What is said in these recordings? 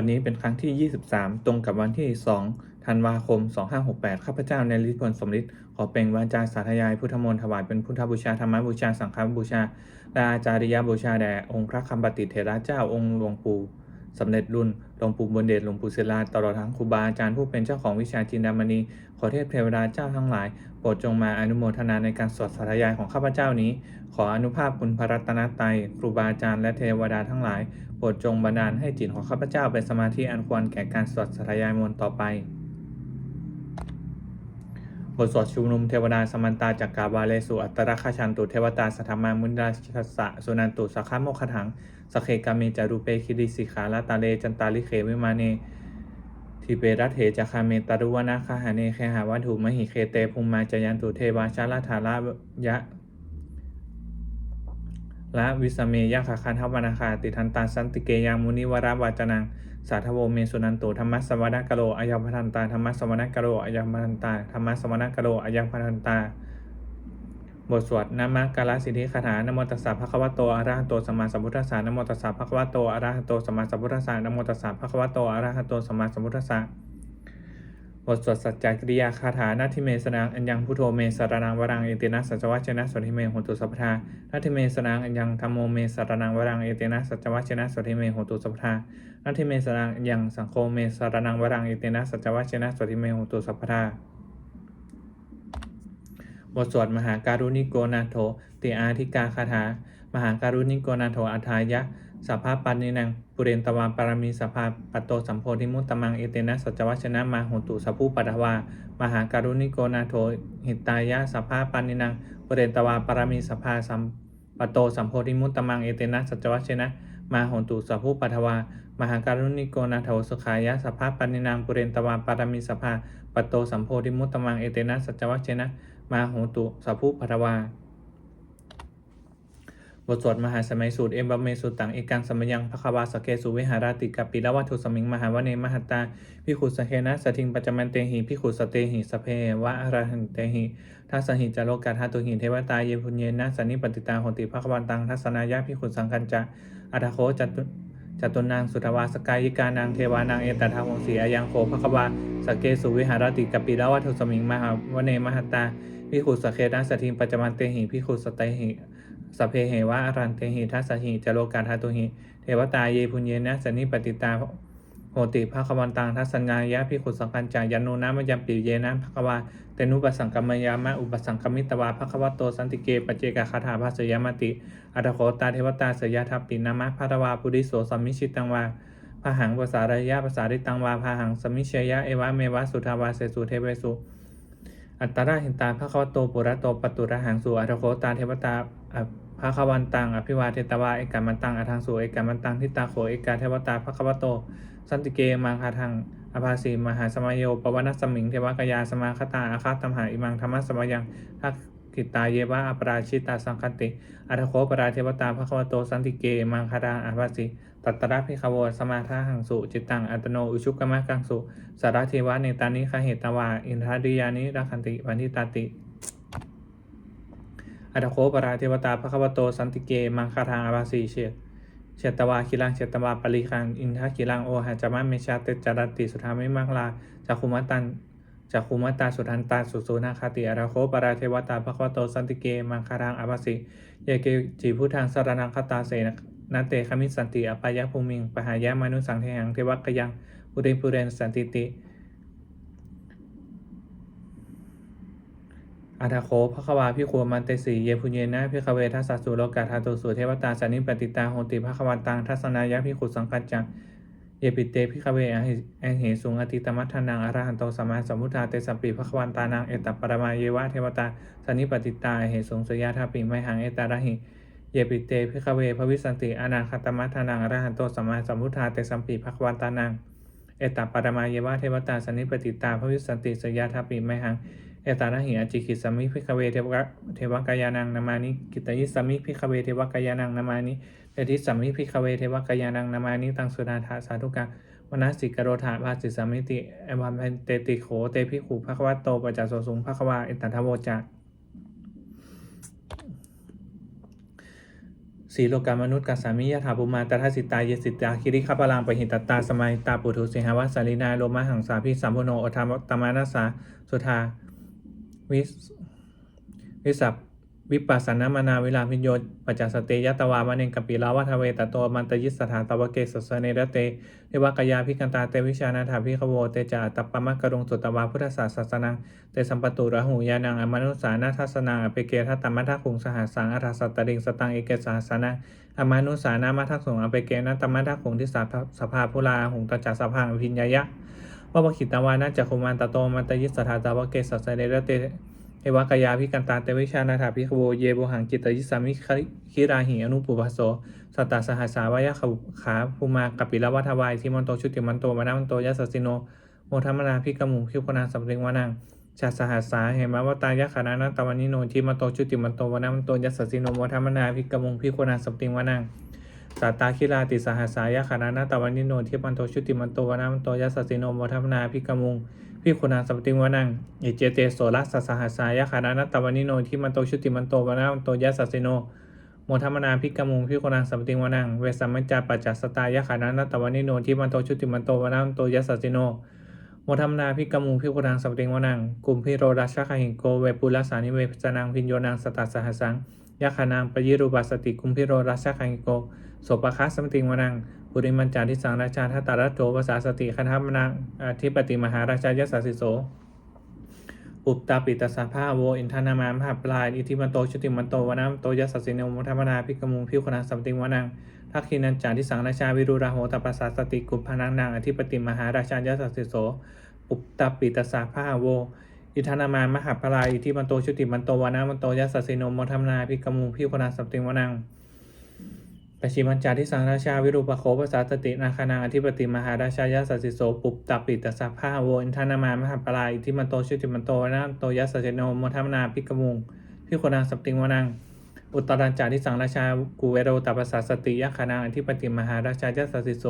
ันนี้เป็นครั้งที่ 23 ตรงกับวันที่ 2 ธันวาคม 2568 ข้าพเจ้าในฤทธิพลสมฤทธิ์ขอเป็นวาจาสาธยายพุทธมนต์ถวายเป็นพุทธบูชาธรรมบูชาสังฆบูชาและอาจาริยบูชาแด่องค์พระคำปฏิเถระเจ้าองค์หลวงปู่ สำเร็จรุ่นหลวงปู่บุญเดชหลวงปู่ศิลาตลอดทั้งครูบาอาจารย์ผู้เป็นเจ้าของวิชาจินดามณี ขอเทพเทวดาเจ้าทั้งหลาย โปรดจงมาอนุโมทนาในการสวดสาธยายของข้าพเจ้านี้ ขออนุภาพคุณพระรัตนตรัยครูบาอาจารย์และเทวดาทั้งหลาย โปรดจงบันดาลให้จิตของข้าพเจ้าเป็นสมาธิอันควรแก่การสวดสาธยายมนต์ต่อไป บทสวดชุมนุมเทวดาสมันตาจักกาบาเลสุอัตตรคาชันตุเทวตาสัทธามามุนดาชัสสะสุนันตุสัคขโมคถังสเคกามิจารุเปคิริสิขาลาตาเลจันตาลิเขวิมาเนทิเปรัตเถจคาเมตารุวนาคาหาเนเคหาวัตถุมหิเคเตภูมิมาจยันตุเทวาชาลาธาลายะละวิสเมยะคาคันทวนาคาติทันตาสันติเกยังมุนิวราวาจนัง สาธโวเมสุนันโตธรรมสวนากโรอายังพันตาธรรมสวนากโรอายังพันตาธรรมสวนากโรอายังพันตา บทสวดนามะกาลสิทธิคาถานโมตัสสะภะคะวะโตอะระหะโตสัมมาสัมพุทธัสสะนโมตัสสะภะคะวะโตอะระหะโตสัมมาสัมพุทธัสสะนโมตัสสะภะคะวะโตอะระหะโตสัมมาสัมพุทธัสสะ บทสวดสัจจกิริยาคาถานาทิเมสนังอัญญังพุทโธเมสรนังวรังเอตินะสัจวัชนะสทิเมโหตุสัพพทานาทิเมสนังอัญญังธรรมโมเมสรนังวรังเอตินะสัจวัชนะสทิเมโหตุสัพพทานาทิเมสนังอัญญังสังโฆเมสรนังวรังเอตินะสัจวัชนะสทิเมโหตุสัพพทาบทสวดมหาการุณิโกนาโถติอาธิกาคาถามหาการุณิโกนาโถอัฏฐายะ สัพพปันนินังปุเรนตวาปารมีสัพพปัตโตสัมโพธิมุตตมังเอเตนะสัจวัชนะมาโหตุสัพพุปัตวามหาการุณิโกนาโถหิตายะสัพพปันนินังปุเรนตวาปารมีสัพพสัมปัตโตสัมโพธิมุตตมังเอเตนะสัจวัชนะมาโหตุสัพพุปัตวามหาการุณิโกนาโถสุขายะสัพพปันนินังปุเรนตวาปารมีสัพพปัตโตสัมโพธิมุตตมังเอเตนะสัจวัชนะมาโหตุสัพพุพัทวา บทสวดมหาสมัยสูตรเอมบะเมสุตังเอกังสมยังภควาสเกสุวิหาราติกัปปิละวัตถุสมิงมหาวเนมหัตตาพิขุสเคนะสทิงปัจจมันเตหิพิขุสเตหิสเพวะอรหันเตหิทัสสหิจโลกัทาตุหิเทวตาเยพุญเยนะสันนิปติตาหติภควันตังทัศนายะพิขุสังคัญจะอัตโคจตุจตุนางสุทวาสกายิกานางเทวานางเอตตาหงสีอายังโคภควาสเกสุวิหารติกัปปิละวัตถุสมิงมหาวเนมหัตตาพิขุสเคนะสทิงปัจจมันเตหิพิขุสเตหิ สพเพเหวะอรันเตหิทัสสหิจโลกาทาตุหิ เทวตาเยพุญเยนะสนิปติตาโหติภาควันตังทัศนายะพิขุสังกัญจายันโนนะมยัมปิเยนะภควาเตนุปสังกมยามะอุปสังกมิตวาภควโตสันติเกปเจกคาถาภาสยามติอัตโคตาเทวตาสยทัปปินามะภารวาปุริโสสัมมิชิตังวาพหังภาษารยะภาษาริตังวาพหังสมิเชยะเอวะเมวะสุทาวาเสสุเทเวสุ อัตตราหินตาพระควโตปุระโตปตุระหังสูอัตโคตาเทวตาพระควันตังอภิวาเทตวาเอกามันตังอทังสูเอกามันตังทิตาโขเอกาเทวตาพระควโต สันติเกมังคาทังอภาสีมหาสมัยโยปวัสมิงเทวกยาสมาคตาอาคาตัมหาอิมังธรรมสมัยังทั กิตาเยวะอปราชิตาสังคติ อัตโคปราเทวตาภควโตสันติเก มังคาทังอภาสีตัตระพิขโวสมาทาหังสุ จิตตัง อัตโน อุชุกมะกังสุ สารเทวะเนตานิคเหตวา อินทาดิยานิรักขันติวันทิตาติ อัตโคปราเทวตาภควโตสันติเก มังคาทางอาบาสีเชตเชตวาคิลังเชตวาปริคัง อินทคิลังโอหัจามะเมชาเตจารติ สุธามิมังลาจักคุมตัน จักคุมัตาสุทันตาสุสุนาคาติอัตโคปราเทวตาภควโตสันติเกมังคาทางอาบาสีเยเกจีพุทธังสารนังคตาเสนนาเตคมิสันติอปายะภูมิงปหายะมนุสังเทหังเทวกยังปุริปุเรนสันติติอัตโคภควาพิโคมันเตสีเยพุเยนะพิคเวทัสสะสุโลกาธาตุสุเทวตาสานิปติตาโหติภควันตังทัศนายะพิขุสังกัจจัง เยปิเตพิคเวอหิอเหสุงอติตมัทธนังอรหันโตสัมมาสัมพุทธาเตสัมปีภควันตานังเอตัปปรมาเยวะเทวตาสานิปติตาอเหสุงสยาทาปิไมหังเอตาระหิเยปิเตพิคเวภวิสันติอนาคตมัทธนังอรหันโตสัมมาสัมพุทธาเตสัมปีภควันตานังเอตัปปรมาเยวะเทวตาสานิปติตาภวิสันติสยาทาปิไมหังเอตานะหิอจิกิสมิพิคเวเทวะเทวกายานังนามานิกิตยิสมิพิคเวเทวกายานังนามานิเอทิสามิพิคเวเทวกายานังนามานิตังสุนาถาสาธุกังวนาสิกโรธาภาสิสามิติเอวัมเตติโขเตพิขุภควะโตปัจจโสสุงภควาเอตัทโวจะสีสีโลกามนุษย์กัสามิยถาภูมาตถาสิตาเยสิตาคิริขปะลังปะหิตตาสมัยตาปุถุสิหวัสาลินาโลมาหังสาพิสัมพุโนอธรรมตมานัสสาสุธาวิสวิสัพ วิปัสสนามนาวิลาพิญโยปัจจสเตยตวามะเนงกัปปิลาวัทเวตโตมันตยิสสถานตวเกสสเนรเตเทวกายาพิกันตาเตวิชานาถาพิขโวเตจาตัปปมะกรุงสุตวาพุทธศาสสนังเตสัมปตุระหูยานังอมนุสานาทัสนังอเปเกทัตตมัทคุงสหัสสังอัฏสตริงสตังเอเกสหสนังอมานุสานามาทักสงอเปเกนะตมะทักขงที่สาสภาพุลาหงตจักสภาพิญญายะวะปขิตวานาจักคุมันตโตมันตยิสสถานตวเกสสเสเนระเต เอวากายาพิกันตาเตวิชานาถาพิขโวเยโบหังจิตตยิสามิคิราหิอนุปุปโสสตตาสหัสสาวายะขขาภูมากัปิลวัฏวายทิมันโตชุติมันโตมานามันโตยัสสิโนโมทัมมนาพิกมุพิวคนาสัมเริงวานังชาสหัสสาเหมาวตายะขานานาตวันนิโนทิมันโตชุติมันโตวนามันโตยัสสิโนโมทัมมนาพิกมุพิวคนาสัมเริงวานังสัตตาคิราติสหัสสายะขานานาตวันนิโนทิมันโตชุติมันโตวนามันโตยัสสิโนโมทัมมนาพิกมุง พิคุณาสัมปติวานังเอเจเตโสรัสสสหัสายะขานานาตวันนิโนทิมันโตชุติมันโตวนามันโตยัสสสิโนโมทัมมนาพิกมุงพิคุณาสัมปติวานังเวสัมมัญจาปัจจัสตายะขานานาตวันนิโนทิมันโตชุติมันโตวนามันโตยัสสสิโนโมทัมนาพิกมุงพิคุรังสัมปติงวนังกุมพิโรราชาคหิงโกเวปุลสานิเวจนังพิญโยนังสตัสสหัสังยะขานางปยิรูปัสสติกุมพิโรราชาคหิงโกโสปะคะสัมปติงวนัง ปุริมันจาทิสังราชาทัตตารัตโตภาษาสติคณามนังอธิปติมหาราชายสสสิโสปุปตาปิตสาภาโวอินทานามามหาปลายอิทิมันโตชุติมันโตวนัมโตยัสสสิโนมุทัมนาพิกมุงพิวคณาสัมติงวนังทักขินันจาทิสังราชาวิรุราโหตปัสสาสติกุปพนังนางอธิปติมหาราชายสสสิโสปุปตาปิตสาภาโวอิทานามามหาปลายอิทิมันโตชุติมันโตวนามันโตยัสสสิโนมุทัมนาพิกมุงพิวคณาสัมติงวนัง ปชิมัญจาทิสังราชาวิรูปโคภาษาสตินาคานาอธิปติมหาราชายาสสิโสปุปตปิตสัพพาโวอินทานามามหาปลายที่มันโตชุติมันโตนะโตยัสเจโนโมทัมนาพิกมุงพิโคนังสัปติงวนังอุตรัญจาทิสังราชากูเวโรตัปสาสติยาคานาอธิปติมหาราชายาสสิโส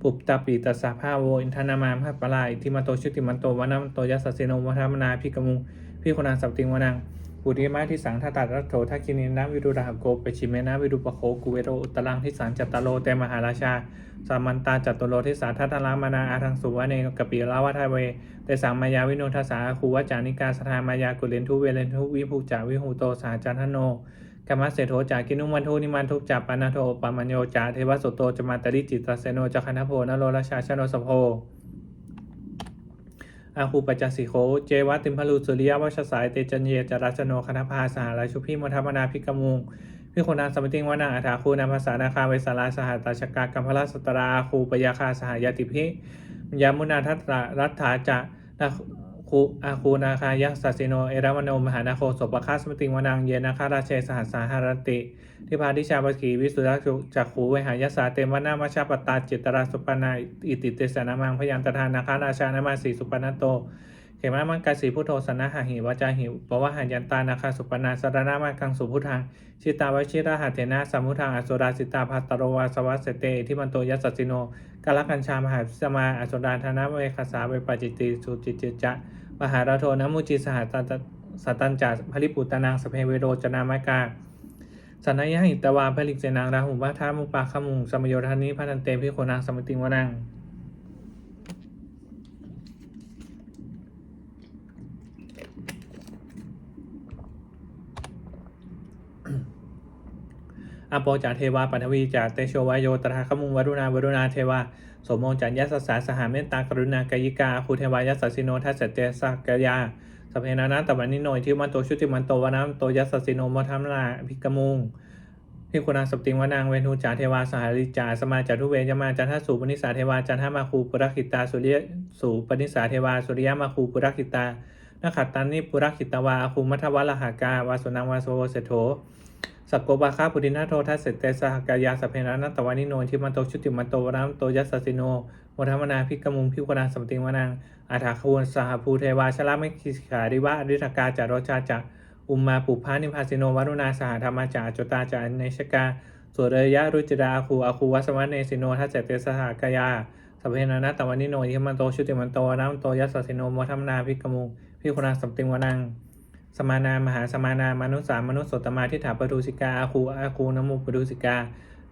ปุปตปิตสัพพาโวอินทานามามหาปลายที่มันโตชุติมันโตวนามันโตยัสสเจโนโมทัมนาพิกมุงพิโคนังสัปติงวนัง ปุริมาที่สังทัตตารัตโถทักกินินะวิรุราหโกปชิเมนะวิรุปโคกุเวโรอุตรังที่สังจัตตโลเตมหาราชาสามันตาจัตตโลทิสาทัตตลามานาอาทังสุวะเนกปิลาวัทเวเตสังมายาวิโนทัสสาคูวจานิกาสทามายากุเลนทุเวเลนทุวิภูจาวิหูโตสาจันทโนกรรมเสโทจากินุมันทุนิมันทุจัปปานาโทปามัญโยจาเทวสุโตจมาตริจิตตเสโนจคันทโพนโรราชาชโนสโพ อาคูปัจจสิโค เจวัติมพลูสุริยวัชสาย เตจันเยจรัชโนคณภาสหราชุพิมทัมนาพิกมุงพิโคนาสมติงวนาอัฐาคูนาภาษานาคาเวสาราสหตาชกากัมพลสตราอาคูปยาคาสหยติพิยามุนาทัตตะรัตถาจะ คูอาคูนาคายะสัสิโน เอรัมโนมหานาโคสปะคาสมติงวนังเยนาคาราเชสหัสสาหารติ ทิพาทิชาปกีวิสุทธจักขูเวหายสาเตมวนามาชาปตาจิตราสุปนาอิติเตสนามังพยันตทานาคาราชานามาสีสุปนโต เขมามังกาสีพุทโธสนะหาหิวาจาหิวปวะหันยันตานาคาสุปนาสารนามากังสุพุทธังชิตาวชิราหัตเถนะสัมมุทังอสุราสิตาภัตตโรวาสวัสเสเตที่มันโตยัสสิโนกาลกัญชามหาสมาอสุดาธนาเวคาสาเวปจิตติสุจิตจิจะมหาราโทนมุจิสหตัตสตันจัพลิปุตตนางสเพเวโรจนามากาสันนยหิตวาผลิกเจนางราหุวัฏามุปาขมุงสมโยธานิพันันเตพิโคนางสมติงวนัง อโปจาเทวาปัทวีจาเตโชวายโยตถาคมุงวรุณาวรุณาเทวาสมโมจัญญาสสาสหาเมตตากรุณากายิกาคูเทวายัสสิโนทัสเตสักกยาสพเพนานาตวันนิโนยที่มันโตชุติมันโตวนาโตยัสสิโนมทัมนาพิกมุงพิคุณาสติงวนางเวนุจาเทวาสหาริจาสมาจารุเวยมาจันทสูปนิสาเทวาจันทมาคูปุรคิตาสุริยสูปนิสาเทวาสุริยมาคูปุรคิตานาขัตตันนิปุรคิตวาอาคูมัทวะลหากาวาสุนังวาโสเสโถ สักโกบาคาปุรินาโททัสเสตเตสหกายาสพเพนานัตตวานิโนที่มันโตชุติมันโตวรามโตยัสสิโนโมทัมนาพิกมุงพิวกนาสัมติงวนังอาถาขวนสหภูเทวาชลามิคิขาริวะอริธกาจารชาจะอุมมาปุพานิพาสิโนวารุณาสหธรรมาจาจตาจาเนชกาสุรยะรุจดาอาคูอาคูวัสวะเนสิโนทัสเสตเตสหกายาสพเพนานัตตวานิโนที่มันโตชุติมันโตวรามโตยัสสิโนโมทัมนาพิกมุงพิวกนาสัมติงวนัง สมานามหาสมานา มนุสสามนุสโสตมาทิฏฐาปทุสิกาอาคูอาคูนโมุปทุสิกา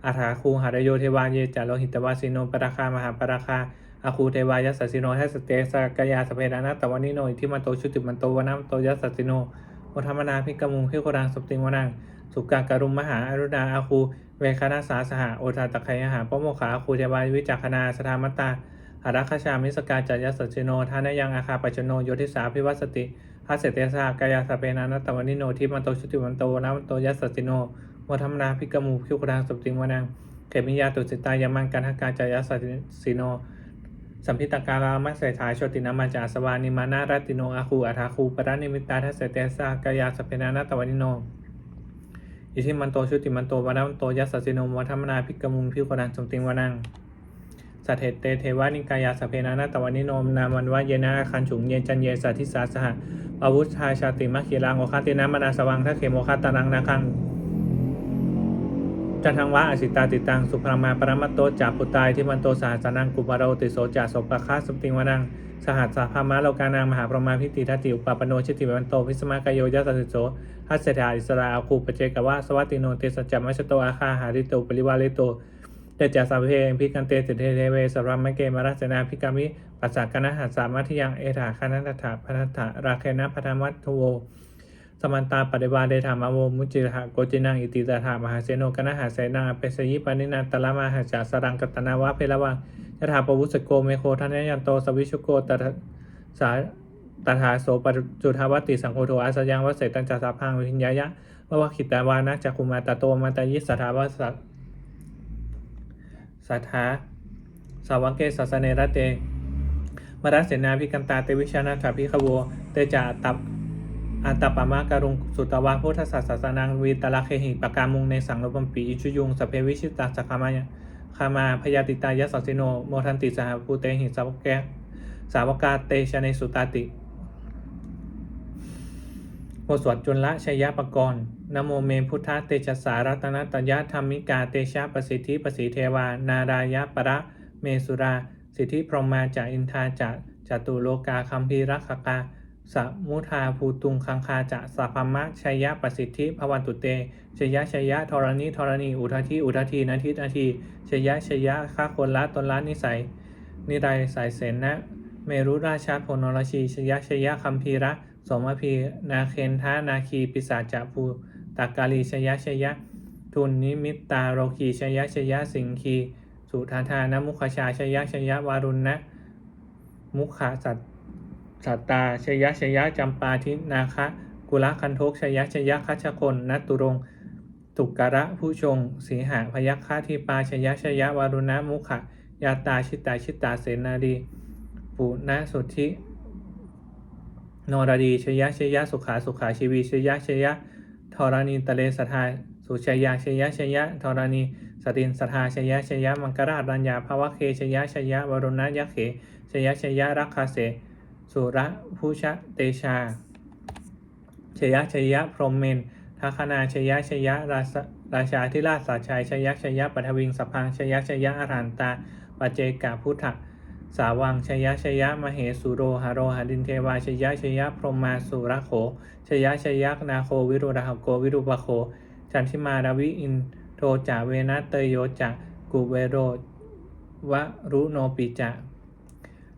อาถาคูหารโยเทวาเยจาโลหิตวาสิโนปราคามหาปราคาอาคูเทวายัสสิโนทัสสเตสกยาสเพดานาตวานิโนอิทิมันโตชุติมันโตวนามันโตยัสสิโนโมธรรมนาพิกมุงพิโครังสติงวนังสุกาการุมมหาอรุณาอาคูเวคณาสาสหะโอทาตะไคยหาปโมขาอาคูเทวาวิจักขณาสธามตาอารักขชามิสกาจัยยัสสิโนทานายังอาคาปัจโนโยทิสาพิวัสส ติฮัสเสเตสากายาสเปนานัตตวานิโนทิมันโตชุติวันโตนามันโตยัสสติโนวธรรมนาพิกมูพิวกรังสุติงวนังเขมิยาตุสิตา ยามังกันหกาจายาสสิโน สัมพิตการามัสเสถาโชตินามาจาสวานิมานารัติโนอาคูอัฐาคูปรานิมิตาทัสเสเตสากายาสเปนานัตวานิโนอิทิมันโตชุติมันโตวามันโตยัสสิโนวธรรมนาพิกมุพิวกรังสุติงวนัง สัทเทเตเทวานิกายาสเพนานาตวันนิโนมนามันวะเยนาคันฉุงเยนจันเยสัทธิสาสหะอาวุธชายชาติมะเขีลังโอคาตินามานาสวังทักเขโมคาตานังนาคังจันทังวะอสิตาติตังสุพรมาปรมัตโตจาปุตายที่มันโตสหัสนังกุปารโรติโสจาโสปะคาสติงวนังสหัสสาพามะโลกานังมหาประมาพิติทัตติอุปปโนชิติวันโตพิสมากายโยยัสสิโสทัสเสถาอิสราอาคูปเจกวะสวัตติโนเตสัจจมัชโตอาคาหาริโตปริวาริโต เตจาสัพเพงพิกันเตติเทเทเวสรัมมะเกมารัสนาพิกามิปัสสะกนะหัสสามัทยังเอถาคณัตถาพัทถาราเคนะพัทมัตทโวสมันตาปฏิวาเดธามโวมุจิหะโกจินังอิติตาถามหาเสโนกนะหาเสนาเปสยิปานินาตละมาหาจาสรังกตนาวะเพลวังยถาปวุสโกเมโคทันยันโตสวิชุโกตถาสาตถาโสปจุทาวติสังโฆโทอาสยังวเสตัญจาสาพังวิญญายะวะวะขิตาวานะจักคุมาตโตมาตายิสถาวส สัทธาสาวกเกสัสเนระเต มรัสเสนาพิกันตาเตวิชานาถาพิขโว เตจาตับอัตตปามะการุงสุตวาพุทธศาสสนังวีตละเคหิปกามุงในสังรปัมปีอิชุยุงสเพวิชิตาสักขามายคามาพยาติตายสสสิโน โมทันติสหภูเตหิสาวกแกสาวกาเตชะในสุตาติ โมสวดจุลละชัยยะปกรณ์นโมเมพุทธเตชะสารัตนตยะธรรมิกาเตชะประสิทธิประสิเทวา นารายะประเมสุรา สิทธิพรหมาจาอินทาจะจตุโลกาคัมภีรักขกาสมุทาภูตุงคังคาจะสัพพมะชัยยะประสิทธิภวันตุเตชยยะชยยะธรณีธรณีอุทาทีอุทาทีนาทินาทีชยยะชยยะข้าคนละตนละนิสัยนิไรสายเสนนะเมรุราชาโพนรชีชยะชยะคัมภีระ สมพีนาเคนทานาคีปิศาจภูตากาลีชยะชยะ ทุนนิมิตตาโรคีชยะชยะสิงคี สุธาทานมุขชาชยะชยะวารุณนะมุขสัตสัตตาชยะชยะจำปาทินาคะกุลคันทกชยะชยะคัชคนนัตตุรงตุกระผู้ชง สีหาพยัคฆาทีปาชยะชยะวารุณะมุขะยาตาชิตาชิตาเสนาดี ปุณสุทธิ โนรดีชยะชยะสุขาสุขาชีวีชยะชยะธรณีตะเลสทาสุชยะชยะชยะธรณีสตินสทาชยะชยะมังกรารัญญาภาวะเคชยะชยะวรุณะยะเขชยะชยะรักคาเสสุระผู้ชะเตชาชยะชยะพรหมเมนทัคนาชยะชยะราชราชาธิราชสาชัยชยะชยะปัทวิงสพังชยะชยะอรหันตาปัจเจกาพุทธ สาวังชยะชยะมเหสุโรหาโรหาดินเทวาชยะชยะพรหมาสุระโขชยะชยะนาโควิรุรหโกวิรุปโค จันทิมาราวิอินโทจาเวนะเตยโยจะกุเวโรวะรุโนปิจะ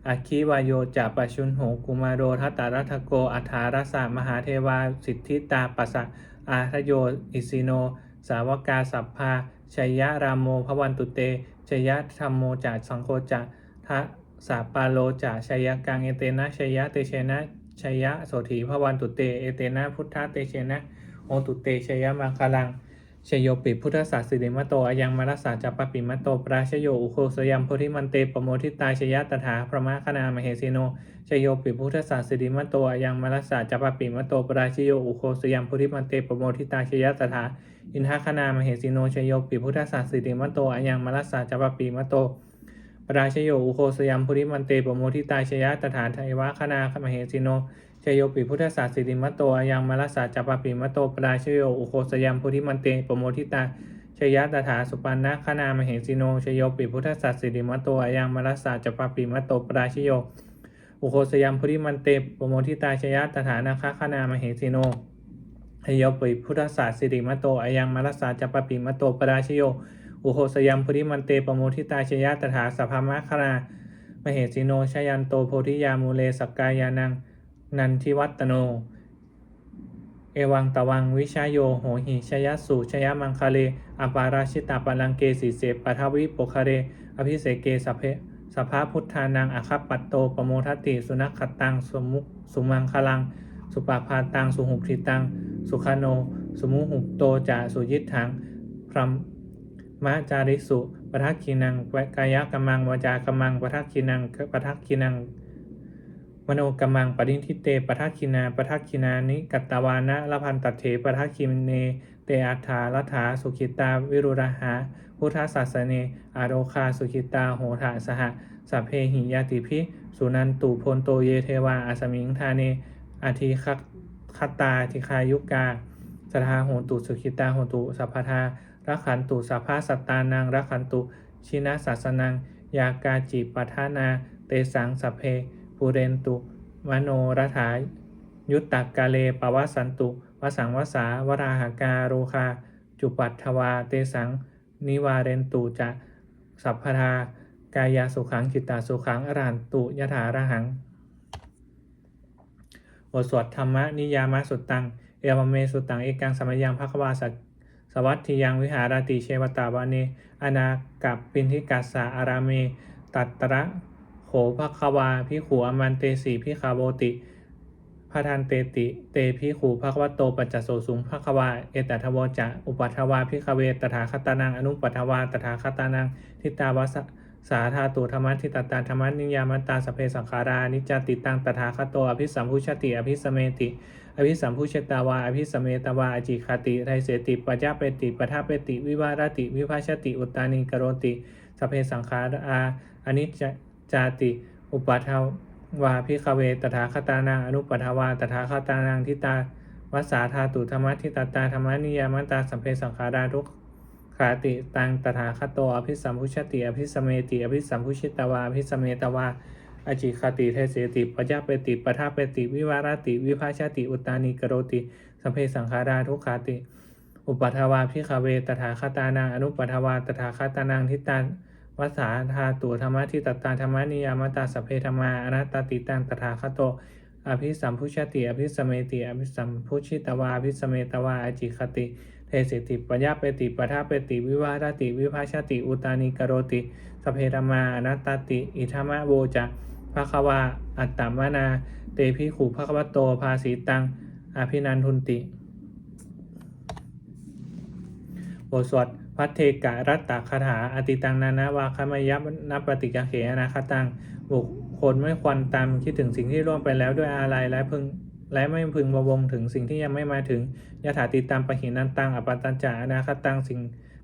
อาคิวายโยจะปชุนโหกุมารโรทัตตารัตโกอัฐารสามหาเทวาสิทธิตาปัสสะอาทโยอิสิโน สาวกาสัพพาชยะรามโมพวันตุเตชยะธรรมโมจะสังโฆจะทะ สาปาโลจะชยกังเอเตนะชยะเตเชนะชยะโสถีพวันตุเตเอเตนะพุทธเตเชนะโอตุเตชยะมังคลังชโยปิพุทธศาสสิริมโตอายังมารสาจัปปิมโตปราชโยอุโคสยัมโพธิมันเตปโมทิตาชยะตถาพระมะคณามเหสิโนชโยปิพุทธศาสสิริมโตอายังมารสาจัปปิมโตปราชโยอุโคสยัมโพธิมันเตปโมทิตาชยะตถาอินทคณามเหสิโนชโยปิพุทธศาสสิริมโตอายังมารสาจัปปิมโต ปราชโยอุโคสยัมพุริมันเตปโมทิตาชยะตถาไทวะคณาคมเหสิโนชโยปิพุทธศาสสิริมัตโตอายังมรัสสาจัปปิมัตโตปราชโยอุโคสยัมพุริมันเตปโมทิตาชยะตถาสุปันนะคณามเหสิโนชโยปิพุทธศาสสิริมัตโตอายังมรัสสาจัปปิมัตโตปราชโยอุโคสยามพุริมันเตปโมทิตาชยะตถานาคคานามเหสิโนอโยปิพุทธศาสตร์สิริมโตอายังมรัสสาจัปปิมัตโตปราชโย อุโคสยามพุริมันเตปโมทิตาชยะตถาสภามะคารามเหสิโนชยันโตโพธิยามูเลสกกายานังนันทิวัตโน เอวังตะวังวิชาโยโหหิชยสุชยมังคาเลอปาราชิตาปลังเกสิเสปัทวิปคะเร อภิเสเกสพเพสภาพุทธานังอคัปปัตโตปโมทติ สุนัขตังสมุสุมังคลัง สุปาพาตัง สุหุทิตัง สุขโนสุมุหุโตจาสุยิทถังพรม มะจาริสุปทักขีนังกายกรรมังวจากรรมังปทักขีนังปทักขีนังมโนกรรมังปรินทิเตปทักขินาปทักขินานิกัตตวานะละพันตัดเถปทักขิเน เตอัฏฐาลัฐาสุขิตา วิรุระหะพุทธศาสเน อาโรคาสุขิตาโหทะสหสัพเพหิยาติพิ สุนันตุพลโตเยเทวาอาสมิงธาเนอาทิคัตตาทิคายุกาสทาโหตุสุขิตาโหตุสัพพทา รักขันตุสัพพสัตตานังรักขันตุชินาศาสนัง ยากาจิปัฏานา เตสังสัพเพปุเรนตุ มโนรัฐายุตตกกาเลปวัสสันตุวสังวสาวราหากาโรคา จุปัตถวาเตสัง นิวาเรนตุจะสัพพทากายาสุขังจิตตาสุขังอรหันตุยถาระหังบทสวดธรรมนิยามสุตตัง เอวเมสุตังเอกังสมัยยังภควาสัส วัตทิยังวิหารติเชวตาวาเนอนากับปินทิกัสสะอาราเม ตัตระโขภควาพิขูอมันเตสีพิคาโบติพระทันเตติ เตพิขูภควโตปัจจโสสุงภควา เอตัทวจะ อุปัทวาพิคเวตถาคตานังอนุปัทวาตถาคตานัง ทิตาวสสาธาตุธรรมทิตตาธรรมนิยามตตาสเพสังขารานิจจติตังตถาคตโตอภิสัมพุชติอภิสเมติ อภิสัมพุชตาวา อภิสเมตาวาอจิคติไทเสติปัจจเปติปทาเปติ วิวารติ วิภาชติ อุตานิกโรติสพเพสังขาราอนิจจาติ อุปัทวาพิคเวตถาคตานังอนุปัทวาตถาคตานังทิตาวัสสาธาตุธรรมทิตตาธรรมนิยามตาสัพเพสังขาราทุกขาติตังตถาคตโตอภิสัมพุชติ อภิสเมติ อภิสัมพุชิตวาอภิสเมตวา อจิคติเทเสติปัจจเปติปทาเปติ วิวารติ วิภาชติ อุตตานิกโรติสัพเพสังขาราทุกขาติ อุปัทวาพิคเวตถาคตานังอนุปัทวาตถาคตานังทิตาวัสาธาตุธรรมทิตตาธรรมนิยามตาสพเพธรรมาอนัตตติตังตถาคโตอภิสัมพุชติอภิสเมติอภิสัมพุชิตวาอภิสเมตวาอจิคติเทสติปัญญาเปติปทาเปติวิวารติ วิภาชติ อุตานิกโรติสพเพธรรมาอนัตติ อิธรรมะโวจะ ภควาอัตตมนา เตพิขุภควโต ภาสีตัง อภินันทุนติ บทสวดพัทเทกะรัตตคาถา อติตังนานาวาคามยับนับปฏิกเขอนาคตัง บุคคลไม่ควรตามคิดถึงสิ่งที่ล่วงไปแล้วด้วยอะไรและพึงและไม่พึงบวงถึงสิ่งที่ยังไม่มาถึงยถาติตามปะหินันตังอปัตตัญจาอนาคตังสิ่ง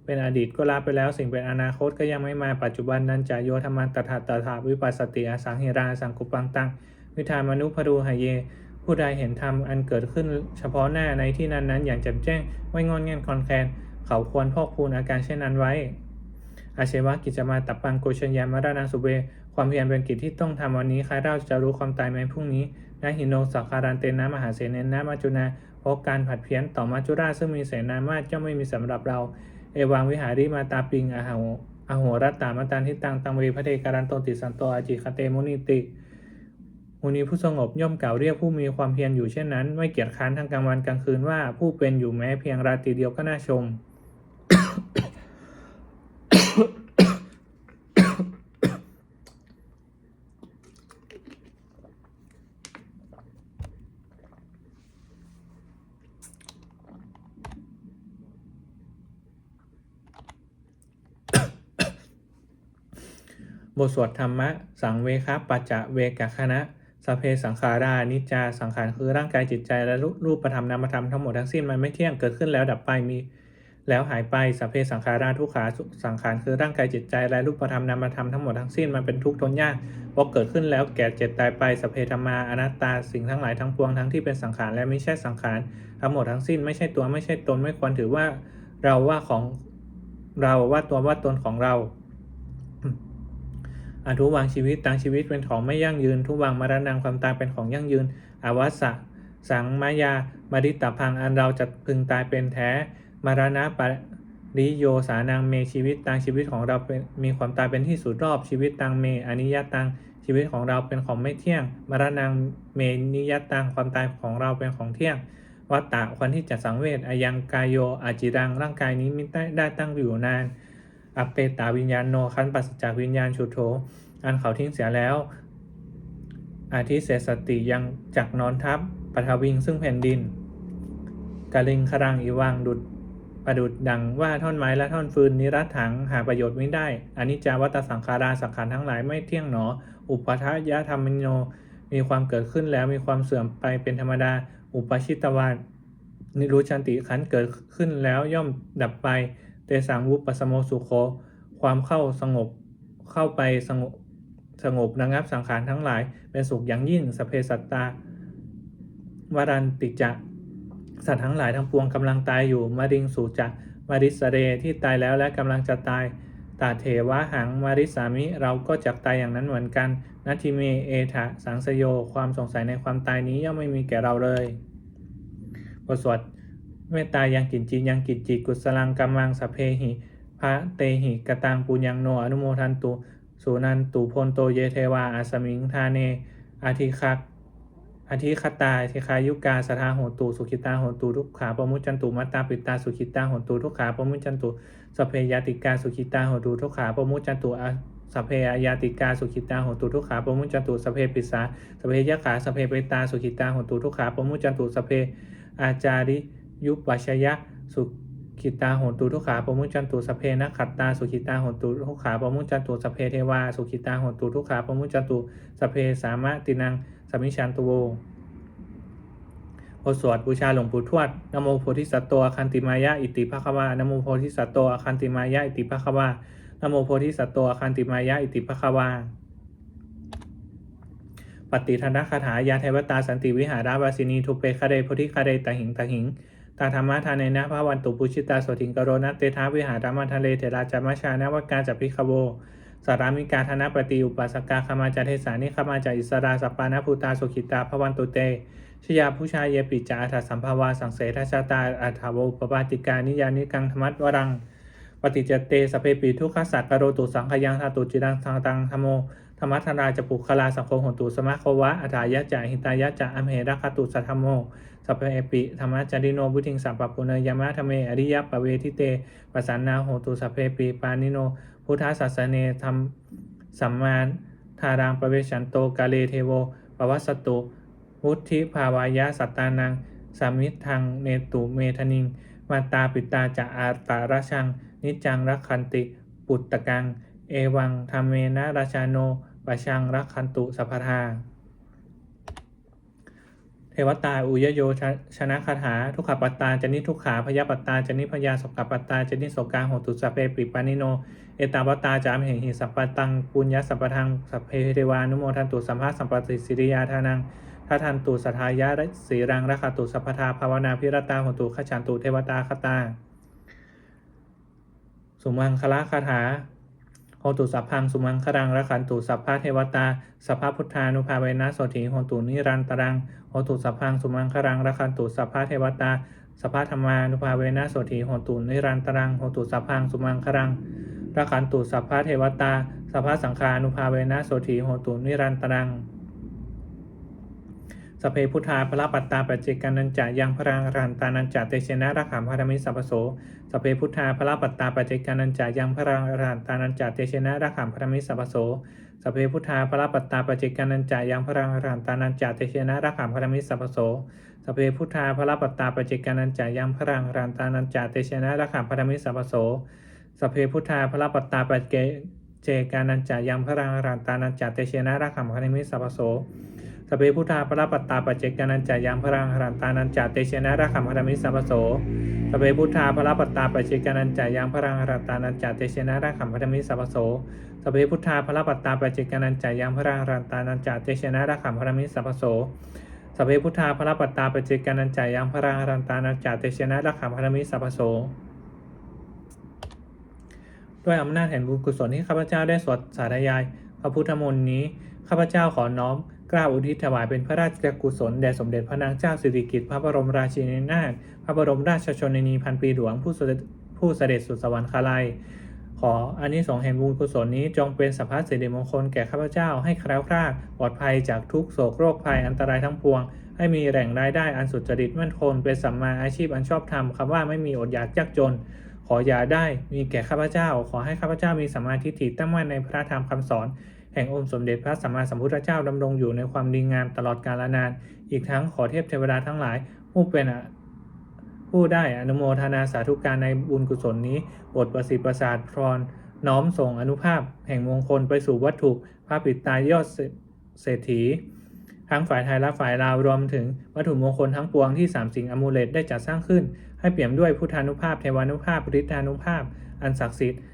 เป็นอดีตก็ลาไปแล้วสิ่งเป็นอนาคตก็ยังไม่มาปัจจุบันนั้นจะโยธรรมันตถาตถาวิปัสสติอสังหิราสังกุปังตังวิธามนุพรูหายเย ผู้ใดเห็นธรรมอันเกิดขึ้นเฉพาะหน้าในที่นั้นนั้นอย่างแจ่มแจ้งไม่งอนแง่นคอนแคลนเขาควรพอกพูนอาการเช่นนั้นไว้ อาเชวะกิจมาตับปังโกชัญญามารณาสุเบความเพียรเป็นกิจที่ต้องทำวันนี้ใครเราจะรู้ความตายไหมพรุ่งนี้นะหินโนสักการันเตนะมหาเสนนะมัจจุนาเพราะการผัดเพี้ยนต่อมัจจุราชซึ่งมีเสนามาจะไม่มีสำหรับเรา เอวังวิหาริมาตาปิงอาหาอาหัวรัตตามาตันทิตังตังเวพระเทการันโตติสันโตอาจิคเตมุนิติมุนีผู้สงบย่อมกล่าวเรียกผู้มีความเพียรอยู่เช่นนั้น ไม่เกียจค้านทั้งกลางวันกลางคืนว่าผู้เป็นอยู่แม้เพียงราตรีเดียวก็น่าชม บ ทสวดธรรมะ สังเวคะปัจจะเวกะคณะสเพสังขารานิจจาสังขารคือร่างกายจิตใจและรูรูปธรรมนามธรรมทั้งหมดทั้งสิ้นมันไม่เที่ยงเกิดขึ้นแล้วดับไปมี แล้วหายไปสเพสังขาราทุกขาสังขารคือร่างกายจิตใจและรูปธรรมนามธรรมทั้งหมดทั้งสิ้นมันเป็นทุกข์ทนยากเพราเกิดขึ้นแล้วแก่เจ็บตายไปสเพธรรมาอนัตตาสิ่งทั้งหลายทั้งปวงทั้งที่เป็นสังขารและไม่ใช่สังขารทั้งหมดทั้งสิ้นไม่ใช่ตัวไม่ใช่ตนไม่ควรถือว่า เราว่าของเราว่าตัวว่าตนของเรา อทุวังชีวิตตังชีวิตเป็นของไม่ยั่งยืน ทุวังมรณังความตายเป็นของยั่งยืน อวัสสะสังมายามาริตพังอันเราจะพึงตายเป็นแท้ มรณะปริโยสานังเมชีวิตตังชีวิตของเราเป็นมีความตายเป็นที่สุดรอบชีวิตตังเมอนิยตังชีวิตของเราเป็นของไม่เที่ยง มรณังเมนิยตังความตายของเราเป็นของเที่ยงวัตตะคนที่จะสังเวชอายังกายโยอาจิรังร่างกายนี้มิได้ตั้งอยู่นาน อเปตาวิญญาณโนคันปัสจากวิญญาณฉุโถอันเขาทิ้งเสียแล้ว อาทิเสสติยังจักนอนทับปฐวิงซึ่งแผ่นดินกาลิงครังอีวังดุดประดุดดังว่าท่อนไม้และท่อนฟืนนิรัตถังหาประโยชน์ไม่ได้อนิจจาวัตสังขาราสังขารทั้งหลายไม่เที่ยงหนอ อุปทายะธรรมโน มีความเกิดขึ้นแล้วมีความเสื่อมไปเป็นธรรมดา อุปชิตวานนิรุชันติขันเกิดขึ้นแล้วย่อมดับไป เตสังวุปปสมโมสุโค ความเข้าสงบเข้าไปสงบสงบระงับสังขารทั้งหลาย เป็นสุขอย่างยิ่งสเพสัตตาวารันติจะสัตว์ทั้งหลายทั้งปวงกำลังตายอยู่มาริงสูจะมาริสเรที่ตายแล้วและกำลังจะตายตาเทวะหังมาริสามิเราก็จักตายอย่างนั้นเหมือนกันนาทิเมเอทะสังสโย ความสงสัยในความตายนี้ย่อมไม่มีแก่เราเลยบทสวด เมตตายังกินจียังกิจจิกุสลังกัมมังสพเพหิพระเตหิกตังปุญญังโนอนุโมทันตุสุนันตุพลโตเยเทวาอาสมิงทาเนอาทิคักอาทิคตาทิคายุกาสทาโหตุสุขิตาโหตุทุกขาปมุจจันตุมัตตาปิตาสุขิตาโหตุทุกขาปมุจจันตุสพเพยติกาสุขิตาโหตุทุกขาปมุจจันตุสพเพยาติกาสุขิตาโหตุทุกขาปมุจจันตุสพเพปิสาสพเพยขาสพเพเปตาสุขิตาโหตุทุกขาปมุจจันตุสพเพอาจาริ ยุปปัชยะ สุขิตาโหตุทุขาปมุจจันตุสเพนักขัตตาสุขิตาโหตุทุขาปมุจจันตุสเพเทวาสุขิตาโหตุทุขาปมุจจันตุสเพสามะตินังสมิชันตุโวบทสวดบูชาหลวงปู่ทวดนโมโพธิสัตว์โตอคันติมายะอิติภควานโมโพธิสัตว์โตอคันติมายะอิติภควานโมโพธิสัตว์โตอคันติมายะอิติภควาปฏิทันคาถายาเทวตาสันติวิหาราวาสินีทุเปคะเดโพธิคะเดตหิงตหิง ตาธรรมะทานในนะพระวันตุปุชิตาโสทิงกโรนัตเตทาวิหารามทะเลเทราจามชานวกาจัพิคโวสารามิกาธนปฏิอุปัสกาคมาจาเทสานิขมาจาอิสราสปานาภูตาสุขิตาพระวันตุเตชยาผู้ชายเยปิจาอัฏฐสัมภาวาสังเสทชาตาอัฏฐาวปปาติกานิยานิกังธรรมัตวรังปฏิจเตสเพปีทุกขสัตกโรตุสังขยังธาตุจิรังทางตังธรรมโม รรมธราจะปุคลาสังโฆหนตุสมะโควะอัฏฐายะจะหิตายะจะอมเหรัคตุสัทธรรมโมสัพเพเอปิธรรมะจาริโนบุทิงสัพปะปุเนยามะธรรมเมอริยปะเวทิเตปสันนาโหตุสัพเพปีปานิโน พุทธศาสเนธรรมสัมมาทารังประเวชันโตกาเลเทโวปวัสตุ วุธิภาวายะสัตตานังสามิทังเนตุเมธนิงมาตาปิตาจะอาตาราชัง นิจจังรักขันติ ปุตตะกัง เอวังธรรมเมนะราชาโน ปะชังรักขันตุสัพพทาเทวตาอุยโยชชนะคาถาทุกขปัตตาจนิทุกขาพยาปัตตาจนิพยาสกปัตตาจนิโสกาโหตุสพเพปิปานิโน เอตาวัตตาจามเหหิสัพปะตังปุญญสัพพทังสัพเพเทวานุโมทันตุสัมภาสัมปติสิริยาทานังทัทันตุสัทธายะสีรังรัคตุสัพพทาภาวนาพิรตาโหตุขฉันตุเทวตาคตา สุมังคละคาถา โหตุสัพพังสุมังครังรัขันตุสัพพะเทวตาสัพพะพุทธานุภาเวนะโสถิโหตุนิรันตรังโหตุสัพพังสุมังครังรัขันตุสัพพะเทวตาสัพพะธรรมานุภาเวนะโสถิโหตุนิรันตรังโหตุสัพพังสุมังครังรัขันตุสัพพะเทวตาสัพพะสังฆานุภาเวนะโสถิโหตุนิรันตรัง สเพพุทธาพระปัตตาปัจเจกานันจายังพรังรันตานันจาเตเชนะรักขามพารมิสัพโสสเพพุทธาพระปัตตาปัจเจกานันจายังพรังรันตานันจาเตเชนะรักขามพารมิสัพโสสเพพุทธาพระปัตตาปัจเจกานันจายังพรังรันตานันจาเตเชนะรักขามพารมิสัพโสสเพพุทธาพระปัตตาปัจเจกานันจายังพรังรันตานันจาเตเชนะรักขามพารมิสัพโสสเพพุทธาพระปัตตาปัจเจกานันจายังพรังรันตานันจาเตเชนะรักขามพารมิสัพโส เพพุทธาพระปัตตาปัจเจกานันจายังพรังหรันตานันจาเตเชนะระขัมพรมิสัพพโสสพเพพุทธาพระปัตตาปัจเจกานันจายังพรังหรันตานันจาเตเชนะระขัมพรมิสัพพโสสพเพพุทธาพระปัตตาปัจเจกานันจายังพรังหรันตานันจาเตเชนะระขัมพรมิสัพพโสสพเพพุทธาพระปัตตาปัจเจกานันจายังพรังหรันตานันจาเตเชนะระขัมพรมิสัพพโสด้วยอำนาจแห่งบุญกุศลที่ข้าพเจ้าได้สวดสาธยาย พระพุทธมนต์นี้ข้าพเจ้าขอน้อม กล้าวอุทิศถวายเป็นพระราชกุศลแด่สมเด็จพระนางเจ้าสิริกิติ์พระบรมราชินีนาถพระบรมราชชนนีพันปีหลวงผู้เสด็จผู้เสด็จสู่สวรรคาลัย ขออานิสงส์แห่งบุญกุศลนี้จงเป็นสัพพะสิริมงคลแก่ข้าพเจ้าให้แคล้วคลาดปลอดภัยจากทุกโศกโรคภัยอันตรายทั้งปวง ให้มีแหล่งรายได้อันสุจริตมั่นคงเป็นสัมมาอาชีพอันชอบธรรมคำว่าไม่มีอดอยากยากจนขออย่าได้มีแก่ข้าพเจ้า ขอให้ข้าพเจ้ามีสัมมาทิฏฐิตั้งมั่นในพระธรรมคำสอน แห่งองค์สมเด็จพระสัมมาสัมพุทธเจ้าดำรงอยู่ในความดีงามตลอดกาลนาน อีกทั้งขอเทพเทวดาทั้งหลายผู้เป็นผู้ได้อนุโมทนาสาธุการในบุญกุศลนี้โปรดประสิทธิประสาทพรน้อมส่งอนุภาพ แห่งมงคลไปสู่วัตถุพระปิดตายยอดเศเศรษฐี ทั้งฝ่ายไทยและฝ่ายลาวรวมถึงวัตถุมงคลทั้งปวงที่สามสิ่งอมูเลตได้จัดสร้างขึ้น ให้เปี่ยมด้วยพุทธานุภาพเทวานุภาพฤทธานุภาพ อันศักดิ์สิทธิ์